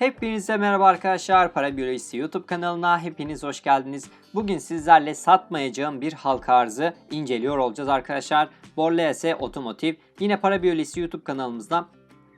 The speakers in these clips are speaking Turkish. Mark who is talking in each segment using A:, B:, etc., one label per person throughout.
A: Hepinize merhaba arkadaşlar. Para Biyolojisi YouTube kanalına hepiniz hoş geldiniz. Bugün sizlerle satmayacağım bir halka arzı inceliyor olacağız arkadaşlar. Borlease Otomotiv. Yine Para Biyolojisi YouTube kanalımızda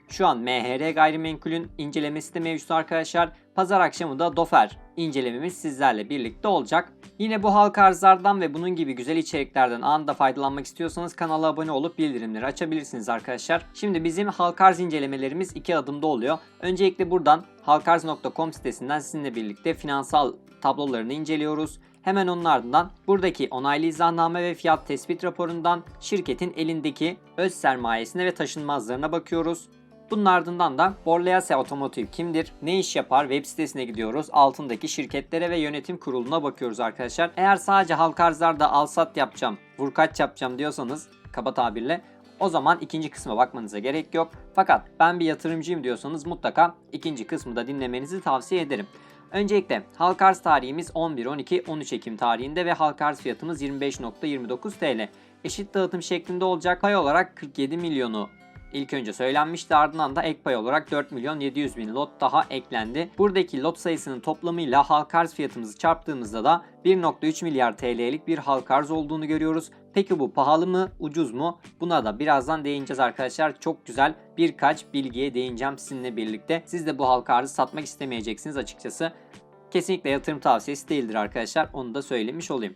A: şu an MHR gayrimenkulün incelemesi de mevcut arkadaşlar. Pazar akşamı da Dofer incelememiz sizlerle birlikte olacak. Yine bu halka arzlardan ve bunun gibi güzel içeriklerden anında faydalanmak istiyorsanız kanala abone olup bildirimleri açabilirsiniz arkadaşlar. Şimdi bizim halka arz incelemelerimiz iki adımda oluyor. Öncelikle buradan halkarz.com sitesinden sizinle birlikte finansal tablolarını inceliyoruz. Hemen onun ardından buradaki onaylı izahname ve fiyat tespit raporundan şirketin elindeki öz sermayesine ve taşınmazlarına bakıyoruz. Bunun ardından da Borlease Otomotiv kimdir? Ne iş yapar? Web sitesine gidiyoruz. Altındaki şirketlere ve yönetim kuruluna bakıyoruz arkadaşlar. Eğer sadece halka arzlarda al sat yapacağım, vurkaç yapacağım diyorsanız kaba tabirle o zaman ikinci kısma bakmanıza gerek yok. Fakat ben bir yatırımcıyım diyorsanız mutlaka ikinci kısmı da dinlemenizi tavsiye ederim. Öncelikle halka arz tarihimiz 11-12-13 Ekim tarihinde ve halka arz fiyatımız 25.29 TL. Eşit dağıtım şeklinde olacak. Pay olarak 47 milyonu ilk önce söylenmişti ardından da ek pay olarak 4 milyon 700 bin lot daha eklendi. Buradaki lot sayısının toplamıyla halka arz fiyatımızı çarptığımızda da 1.3 milyar TL'lik bir halka arz olduğunu görüyoruz. Peki bu pahalı mı, ucuz mu? Buna da birazdan değineceğiz arkadaşlar. Çok güzel birkaç bilgiye değineceğim sizinle birlikte. Siz de bu halka arzı satmak istemeyeceksiniz açıkçası. Kesinlikle yatırım tavsiyesi değildir arkadaşlar. Onu da söylemiş olayım.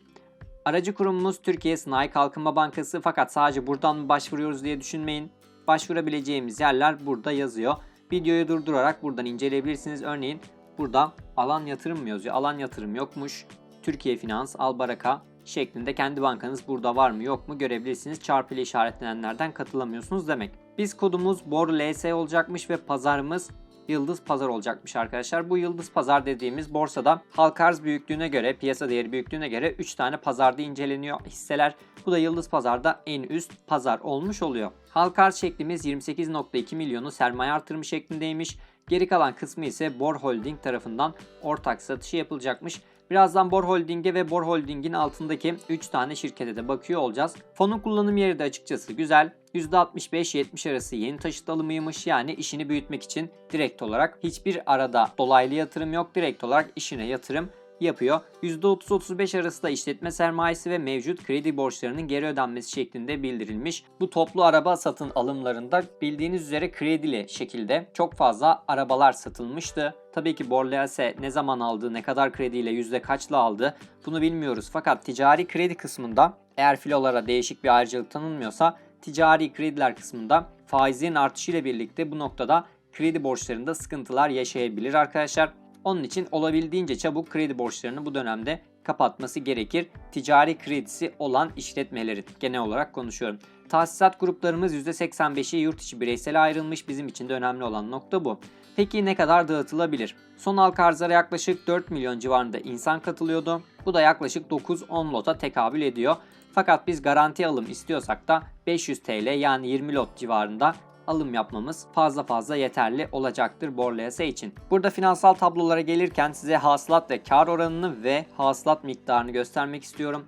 A: Aracı kurumumuz Türkiye Sanayi Kalkınma Bankası fakat sadece buradan mı başvuruyoruz diye düşünmeyin. Başvurabileceğimiz yerler burada yazıyor. Videoyu durdurarak buradan inceleyebilirsiniz. Örneğin burada alan yatırım mı yazıyor? Alan yatırım yokmuş. Türkiye Finans, Albaraka şeklinde kendi bankanız burada var mı yok mu görebilirsiniz. Çarpı ile işaretlenenlerden katılamıyorsunuz demek. Biz kodumuz BOR-LS olacakmış ve pazarımız Yıldız Pazar olacakmış arkadaşlar. Bu Yıldız Pazar dediğimiz borsada halka arz büyüklüğüne göre, piyasa değeri büyüklüğüne göre 3 tane pazarda inceleniyor hisseler. Bu da Yıldız Pazar'da en üst pazar olmuş oluyor. Halka arz şeklimiz 28.2 milyonu sermaye artırımı şeklindeymiş. Geri kalan kısmı ise Bor Holding tarafından ortak satışı yapılacakmış. Birazdan Bor Holding'e ve Bor Holding'in altındaki 3 tane şirkete de bakıyor olacağız. Fonun kullanım yeri de açıkçası güzel. %65-70 arası yeni taşıt alımıymış. Yani işini büyütmek için direkt olarak hiçbir arada dolaylı yatırım yok. Direkt olarak işine yatırım yapıyor. %30-35 arası da işletme sermayesi ve mevcut kredi borçlarının geri ödenmesi şeklinde bildirilmiş. Bu toplu araba satın alımlarında bildiğiniz üzere kredili şekilde çok fazla arabalar satılmıştı. Tabii ki Borlease ne zaman aldı, ne kadar krediyle, yüzde kaçla aldı bunu bilmiyoruz. Fakat ticari kredi kısmında eğer filolara değişik bir ayrıcalık tanınmıyorsa ticari krediler kısmında faizlerin artışıyla birlikte bu noktada kredi borçlarında sıkıntılar yaşayabilir arkadaşlar. Onun için olabildiğince çabuk kredi borçlarını bu dönemde kapatması gerekir. Ticari kredisi olan işletmelerin genel olarak konuşuyorum. Tahsisat gruplarımız %85'i yurt içi bireysel ayrılmış. Bizim için de önemli olan nokta bu. Peki ne kadar dağıtılabilir? Son halka arzlara yaklaşık 4 milyon civarında insan katılıyordu. Bu da yaklaşık 9-10 lota tekabül ediyor. Fakat biz garanti alım istiyorsak da 500 TL yani 20 lot civarında alım yapmamız fazla fazla yeterli olacaktır Borlease için. Burada finansal tablolara gelirken size hasılat ve kar oranını ve hasılat miktarını göstermek istiyorum.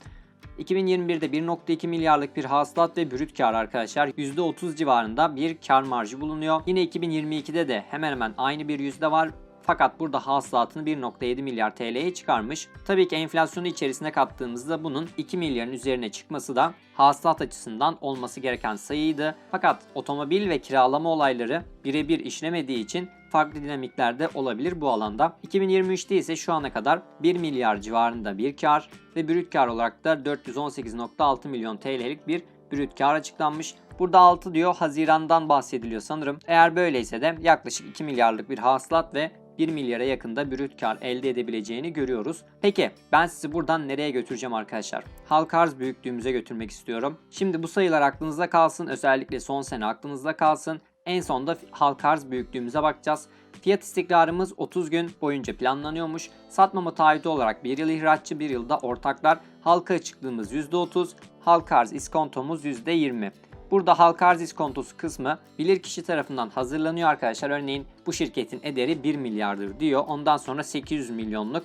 A: 2021'de 1.2 milyarlık bir hasılat ve brüt kar arkadaşlar %30 civarında bir kar marjı bulunuyor. Yine 2022'de de hemen hemen aynı bir yüzde var. Fakat burada hasılatını 1.7 milyar TL'ye çıkarmış. Tabii ki enflasyonu içerisine kattığımızda bunun 2 milyarın üzerine çıkması da hasılat açısından olması gereken sayıydı. Fakat otomobil ve kiralama olayları birebir işlemediği için farklı dinamiklerde olabilir bu alanda. 2023'te ise şu ana kadar 1 milyar civarında bir kar ve brüt kar olarak da 418.6 milyon TL'lik bir brüt kar açıklanmış. Burada 6 diyor Haziran'dan bahsediliyor sanırım. Eğer böyleyse de yaklaşık 2 milyarlık bir hasılat ve 1 milyara yakında brüt kar elde edebileceğini görüyoruz. Peki ben sizi buradan nereye götüreceğim arkadaşlar? Halka arz büyüklüğümüze götürmek istiyorum. Şimdi bu sayılar aklınızda kalsın. Özellikle son sene aklınızda kalsın. En sonda halka arz büyüklüğümüze bakacağız. Fiyat istikrarımız 30 gün boyunca planlanıyormuş. Satmama taahhütü olarak 1 yıl ihraççı 1 yılda ortaklar. Halka açıklığımız %30, halka arz iskontomuz %20. Burada halka arz iskontosu kısmı bilirkişi tarafından hazırlanıyor arkadaşlar. Örneğin bu şirketin ederi 1 milyardır diyor. Ondan sonra 800 milyonluk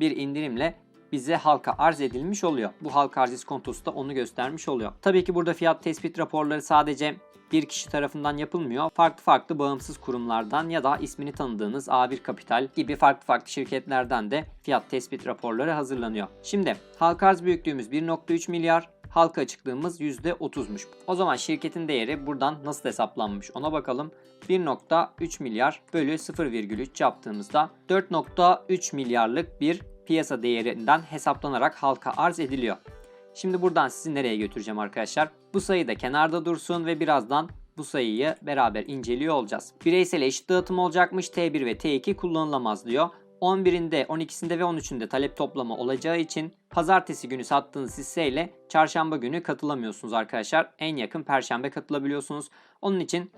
A: bir indirimle bize halka arz edilmiş oluyor. Bu halka arz iskontosu da onu göstermiş oluyor. Tabii ki burada fiyat tespit raporları sadece bir kişi tarafından yapılmıyor. Farklı farklı bağımsız kurumlardan ya da ismini tanıdığınız A1 Kapital gibi farklı farklı şirketlerden de fiyat tespit raporları hazırlanıyor. Şimdi halka arz büyüklüğümüz 1.3 milyar, halka açıklığımız %30'muş. O zaman şirketin değeri buradan nasıl hesaplanmış ona bakalım. 1.3 milyar bölü 0,3 yaptığımızda 4.3 milyarlık bir piyasa değerinden hesaplanarak halka arz ediliyor. Şimdi buradan sizi nereye götüreceğim arkadaşlar? Bu sayı da kenarda dursun ve birazdan bu sayıyı beraber inceliyor olacağız. Bireysel eşit dağıtım olacakmış T1 ve T2 kullanılamaz diyor. 11'inde, 12'sinde ve 13'ünde talep toplama olacağı için pazartesi günü sattığınız hisseyle çarşamba günü katılamıyorsunuz arkadaşlar. En yakın perşembe katılabiliyorsunuz. Onun için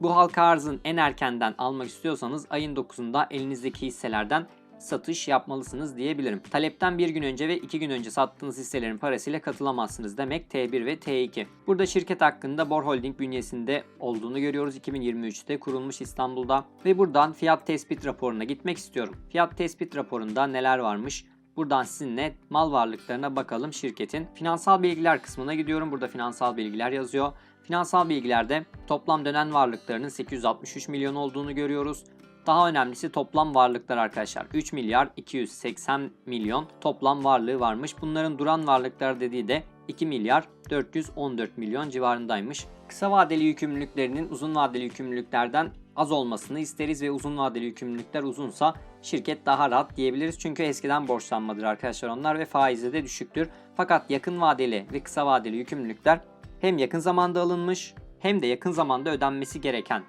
A: bu halka arzın en erkenden almak istiyorsanız ayın 9'unda elinizdeki hisselerden satış yapmalısınız diyebilirim. Talepten bir gün önce ve iki gün önce sattığınız hisselerin parasıyla katılamazsınız demek T1 ve T2. Burada şirket hakkında Bor Holding bünyesinde olduğunu görüyoruz. 2023'te kurulmuş İstanbul'da ve buradan fiyat tespit raporuna gitmek istiyorum. Fiyat tespit raporunda neler varmış? Buradan sizinle mal varlıklarına bakalım şirketin. Finansal bilgiler kısmına gidiyorum. Burada finansal bilgiler yazıyor. Finansal bilgilerde toplam dönen varlıklarının 863 milyon olduğunu görüyoruz. Daha önemlisi toplam varlıklar arkadaşlar. 3 milyar 280 milyon toplam varlığı varmış. Bunların duran varlıklar dediği de 2 milyar 414 milyon civarındaymış. Kısa vadeli yükümlülüklerinin uzun vadeli yükümlülüklerden az olmasını isteriz ve uzun vadeli yükümlülükler uzunsa şirket daha rahat diyebiliriz. Çünkü eskiden borçlanmadır arkadaşlar onlar ve faizi de düşüktür. Fakat yakın vadeli ve kısa vadeli yükümlülükler hem yakın zamanda alınmış hem de yakın zamanda ödenmesi gereken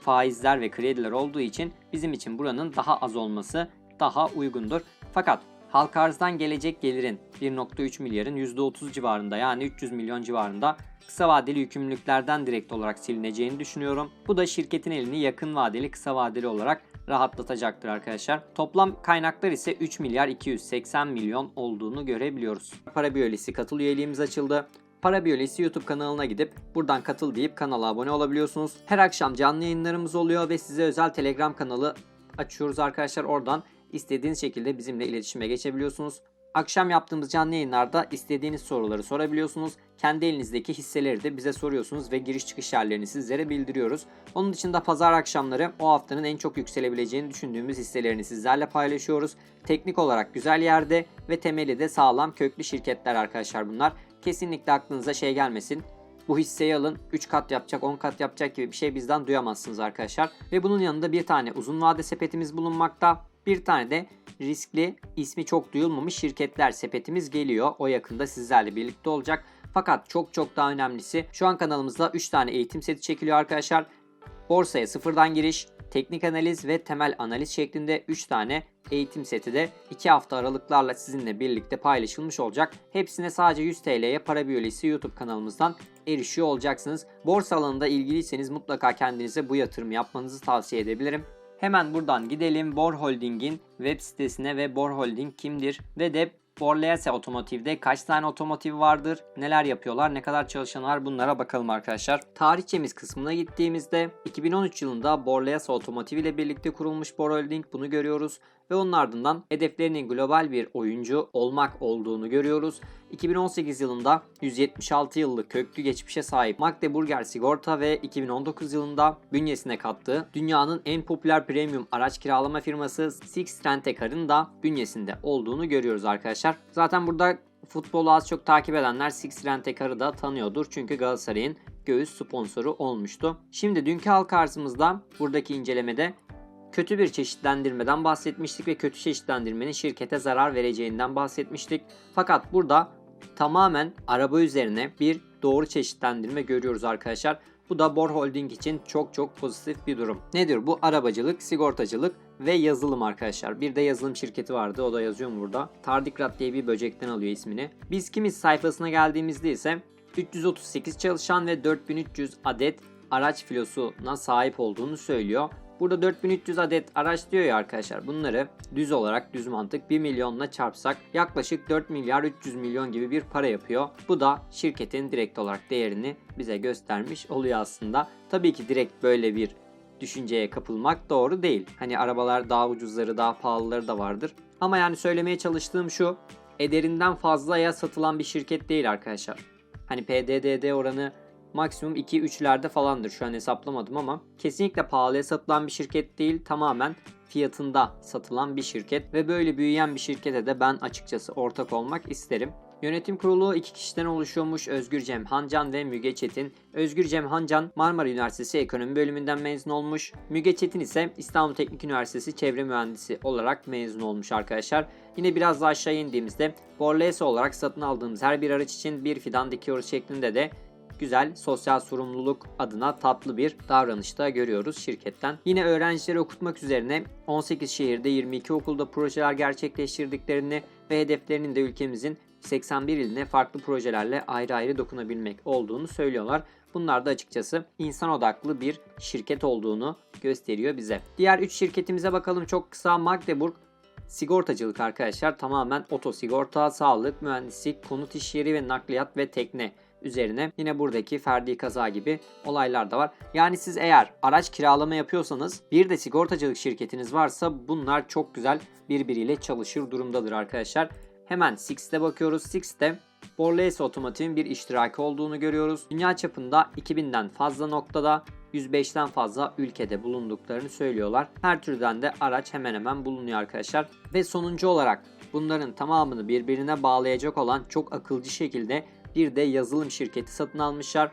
A: faizler ve krediler olduğu için bizim için buranın daha az olması daha uygundur. Fakat halka arzdan gelecek gelirin 1.3 milyarın %30 civarında yani 300 milyon civarında kısa vadeli yükümlülüklerden direkt olarak silineceğini düşünüyorum. Bu da şirketin elini yakın vadeli kısa vadeli olarak rahatlatacaktır arkadaşlar. Toplam kaynaklar ise 3 milyar 280 milyon olduğunu görebiliyoruz. Para biyolojisi katıl üyeliğimiz açıldı. Para Biyolojisi YouTube kanalına gidip buradan katıl deyip kanala abone olabiliyorsunuz. Her akşam canlı yayınlarımız oluyor ve size özel Telegram kanalı açıyoruz arkadaşlar. Oradan istediğiniz şekilde bizimle iletişime geçebiliyorsunuz. Akşam yaptığımız canlı yayınlarda istediğiniz soruları sorabiliyorsunuz. Kendi elinizdeki hisseleri de bize soruyorsunuz ve giriş çıkış yerlerini sizlere bildiriyoruz. Onun dışında pazar akşamları o haftanın en çok yükselebileceğini düşündüğümüz hisselerini sizlerle paylaşıyoruz. Teknik olarak güzel yerde ve temeli de sağlam köklü şirketler arkadaşlar bunlar. Kesinlikle aklınıza şey gelmesin. Bu hisseyi alın 3 kat yapacak 10 kat yapacak gibi bir şey bizden duyamazsınız arkadaşlar. Ve bunun yanında bir tane uzun vade sepetimiz bulunmakta. Bir tane de riskli ismi çok duyulmamış şirketler sepetimiz geliyor. O yakında sizlerle birlikte olacak. Fakat çok çok daha önemlisi şu an kanalımızda 3 tane eğitim seti çekiliyor arkadaşlar. Borsaya sıfırdan giriş, teknik analiz ve temel analiz şeklinde 3 tane eğitim seti de 2 hafta aralıklarla sizinle birlikte paylaşılmış olacak. Hepsine sadece 100 TL'ye para biyolojisi YouTube kanalımızdan erişiyor olacaksınız. Borsa alanında ilgiliyseniz mutlaka kendinize bu yatırım yapmanızı tavsiye edebilirim. Hemen buradan gidelim Bor Holding'in web sitesine ve Bor Holding kimdir ve de Borlease Otomotiv'de kaç tane otomotiv vardır, neler yapıyorlar, ne kadar çalışan var bunlara bakalım arkadaşlar. Tarihçemiz kısmına gittiğimizde 2013 yılında Borlease Otomotiv ile birlikte kurulmuş Bor bunu görüyoruz ve onun ardından hedeflerinin global bir oyuncu olmak olduğunu görüyoruz. 2018 yılında 176 yıllık köklü geçmişe sahip Magdeburger Sigorta ve 2019 yılında bünyesine kattığı dünyanın en popüler premium araç kiralama firması Six Rent-A-Car'ın da bünyesinde olduğunu görüyoruz arkadaşlar. Zaten burada futbolu az çok takip edenler Six Rent-A-Car'ı da tanıyordur. Çünkü Galatasaray'ın göğüs sponsoru olmuştu. Şimdi dünkü halk arzımızda buradaki incelemede kötü bir çeşitlendirmeden bahsetmiştik ve kötü çeşitlendirmenin şirkete zarar vereceğinden bahsetmiştik. Fakat burada tamamen araba üzerine bir doğru çeşitlendirme görüyoruz arkadaşlar. Bu da Bor Holding için çok çok pozitif bir durum. Nedir bu? Arabacılık, sigortacılık ve yazılım arkadaşlar. Bir de yazılım şirketi vardı. O da yazıyor mu burada? Tardikrat diye bir böcekten alıyor ismini. Biz kimiz sayfasına geldiğimizde ise 338 çalışan ve 4300 adet araç filosuna sahip olduğunu söylüyor. Burada 4300 adet araç diyor ya arkadaşlar. Bunları düz olarak düz mantık 1 milyonla çarpsak yaklaşık 4 milyar 300 milyon gibi bir para yapıyor. Bu da şirketin direkt olarak değerini bize göstermiş oluyor aslında. Tabii ki direkt böyle bir düşünceye kapılmak doğru değil. Hani arabalar daha ucuzları daha pahalıları da vardır. Ama yani söylemeye çalıştığım şu ederinden fazlaya satılan bir şirket değil arkadaşlar. Hani PDDD oranı maksimum 2-3'lerde falandır. Şu an hesaplamadım ama kesinlikle pahalıya satılan bir şirket değil. Tamamen fiyatında satılan bir şirket ve böyle büyüyen bir şirkete de ben açıkçası ortak olmak isterim. Yönetim kurulu iki kişiden oluşuyormuş Özgür Cem Hancan ve Müge Çetin. Özgür Cem Hancan Marmara Üniversitesi Ekonomi bölümünden mezun olmuş. Müge Çetin ise İstanbul Teknik Üniversitesi Çevre Mühendisi olarak mezun olmuş arkadaşlar. Yine biraz daha aşağı indiğimizde Borlese olarak satın aldığımız her bir araç için bir fidan dikiyoruz şeklinde de güzel sosyal sorumluluk adına tatlı bir davranışta görüyoruz şirketten. Yine öğrencileri okutmak üzerine 18 şehirde 22 okulda projeler gerçekleştirdiklerini ve hedeflerinin de ülkemizin 81 iline farklı projelerle ayrı ayrı dokunabilmek olduğunu söylüyorlar. Bunlar da açıkçası insan odaklı bir şirket olduğunu gösteriyor bize. Diğer 3 şirketimize bakalım çok kısa. Magdeburg sigortacılık arkadaşlar tamamen oto sigorta, sağlık, mühendislik, konut iş yeri ve nakliyat ve tekne üzerine yine buradaki ferdi kaza gibi olaylar da var. Yani siz eğer araç kiralama yapıyorsanız bir de sigortacılık şirketiniz varsa bunlar çok güzel birbiriyle çalışır durumdadır arkadaşlar. Hemen Six'te bakıyoruz. Six'te Borlase Otomotiv'in bir iştiraki olduğunu görüyoruz. Dünya çapında 2000'den fazla noktada 105'ten fazla ülkede bulunduklarını söylüyorlar. Her türden de araç hemen hemen bulunuyor arkadaşlar. Ve sonuncu olarak bunların tamamını birbirine bağlayacak olan çok akılcı şekilde bir de yazılım şirketi satın almışlar.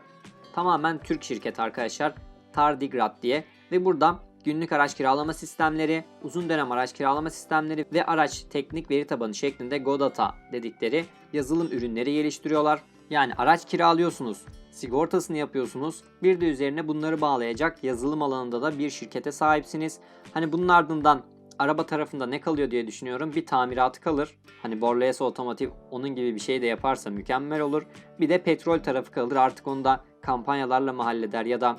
A: Tamamen Türk şirket arkadaşlar. Tardigrad diye. Ve burada günlük araç kiralama sistemleri, uzun dönem araç kiralama sistemleri ve araç teknik veri tabanı şeklinde Godata dedikleri yazılım ürünleri geliştiriyorlar. Yani araç kiralıyorsunuz, sigortasını yapıyorsunuz. Bir de üzerine bunları bağlayacak yazılım alanında da bir şirkete sahipsiniz. Hani bunun ardından araba tarafında ne kalıyor diye düşünüyorum. Bir tamiratı kalır. Hani Borlase Otomotiv onun gibi bir şey de yaparsa mükemmel olur. Bir de petrol tarafı kalır. Artık onu da kampanyalarla mı halleder ya da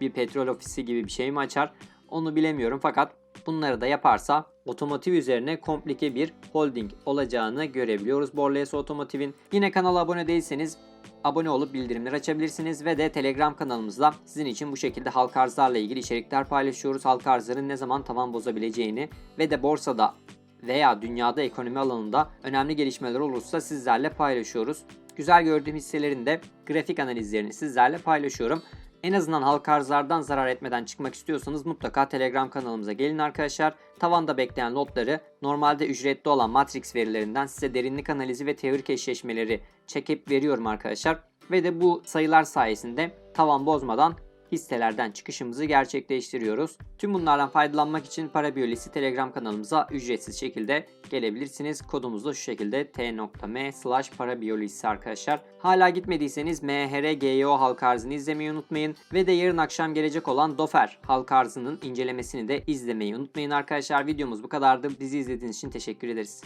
A: bir petrol ofisi gibi bir şey mi açar? Onu bilemiyorum fakat bunları da yaparsa otomotiv üzerine komplike bir holding olacağını görebiliyoruz Borlase Otomotiv'in. Yine kanala abone değilseniz abone olup bildirimleri açabilirsiniz ve de Telegram kanalımızda sizin için bu şekilde halka arzlarla ilgili içerikler paylaşıyoruz. Halka arzların ne zaman tavan bozabileceğini ve de borsada veya dünyada ekonomi alanında önemli gelişmeler olursa sizlerle paylaşıyoruz. Güzel gördüğüm hisselerin de grafik analizlerini sizlerle paylaşıyorum. En azından halka arzlardan zarar etmeden çıkmak istiyorsanız mutlaka Telegram kanalımıza gelin arkadaşlar. Tavanda bekleyen lotları normalde ücretli olan Matrix verilerinden size derinlik analizi ve teorik eşleşmeleri çekip veriyorum arkadaşlar. Ve de bu sayılar sayesinde tavan bozmadan hisselerden çıkışımızı gerçekleştiriyoruz. Tüm bunlardan faydalanmak için Para Telegram kanalımıza ücretsiz şekilde gelebilirsiniz. Kodumuz da şu şekilde t.m slash parabiyolojisi arkadaşlar. Hala gitmediyseniz MHRGYO halka arzını izlemeyi unutmayın. Ve de yarın akşam gelecek olan Dofer halka arzının incelemesini de izlemeyi unutmayın arkadaşlar. Videomuz bu kadardı. Bizi izlediğiniz için teşekkür ederiz.